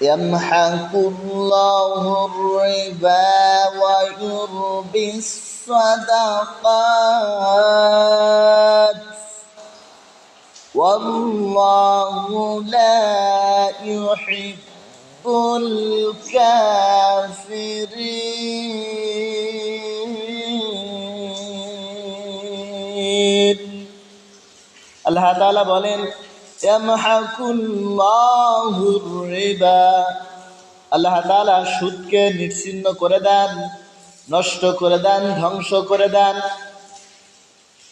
يمحق الله الربا ويربي الصدقات والله لا يحب الكافرين আল্লাহ তাআলা বলেন ইয়ামহাকুল্লাহুর রিবা আল্লাহ তাআলা সুদকে নিশ্চিহ্ন করে দেন নষ্ট করে দেন ধ্বংস করে দেন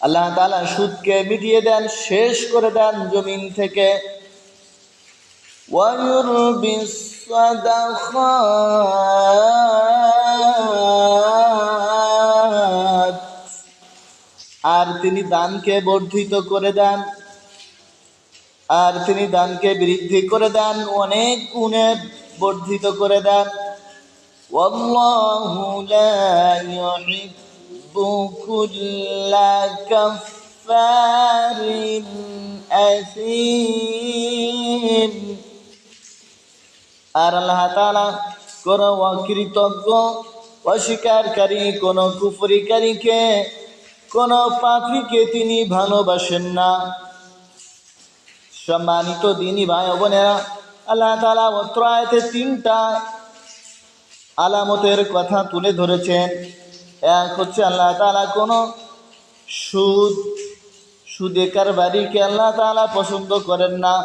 আল্লাহ তাআলা সুদকে মিটিয়ে দেন শেষ করে দেন জমিন থেকে ويربي الصدقات আর তিনি দানকে বর্ধিত করে দেন আর তিনি দানকে বৃদ্ধি করে দেন, অনেক গুণে বর্ধিত করে দেন। আর আল্লাহ তালা কোন অকৃতজ্ঞ, অস্বীকারী, কোন কুফরিকারীকে, কোন পাত্রীকে তিনি ভালোবাসেন না। সম্মানিত দিনী ভাই বোনেরা, আল্লাহ তালা অত্র আয়াতে তিনটা আলামতের কথা তুলে ধরেছেন। এক হচ্ছে আল্লাহ তালা কোনো সুদ, সুদে কারবারিকে আল্লাহ তাআলা পছন্দ করেন না।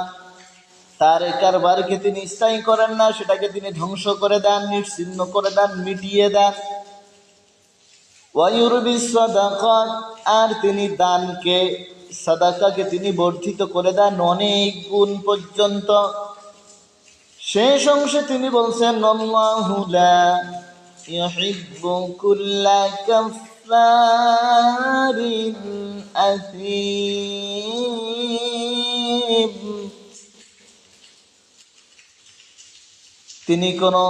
তার কারবারকে তিনি স্থায়ী করেন না, সেটাকে তিনি ধ্বংস করে দেন, নিশ্চিন্ন করে দেন, মিটিয়ে দেন। ওয়ায়ুরবি সাদাকাত, আর তিনি দানকে সাদাকাকে তিনি বর্ধিত করে দেন অনেক গুণ পর্যন্ত। শেষ অংশে তিনি বলছেন তিনি কোনো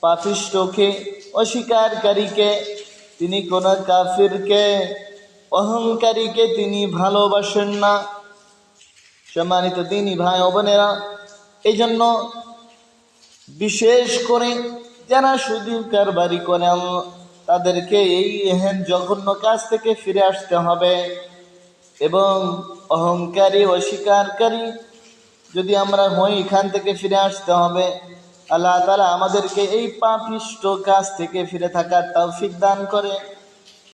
পাপিষ্টকে অস্বীকারীকে তিনি কোনো কাফিরকে অহংকারীকে তিনি ভালোবাসেন না। সম্মানিত তিনি ভাই বোনেরা এই জন্য বিশেষ করে যারা শুধু কারবারি করে, তাদেরকে এই এহেন জঘন্য কাজ থেকে ফিরে আসতে হবে। এবং অহংকারী, অস্বীকারী যদি আমরা হই, এখান থেকে ফিরে আসতে হবে। আল্লাহ তালা আমাদেরকে এই পাপিষ্ট কাজ থেকে ফিরে থাকার তৌফিক দান করে।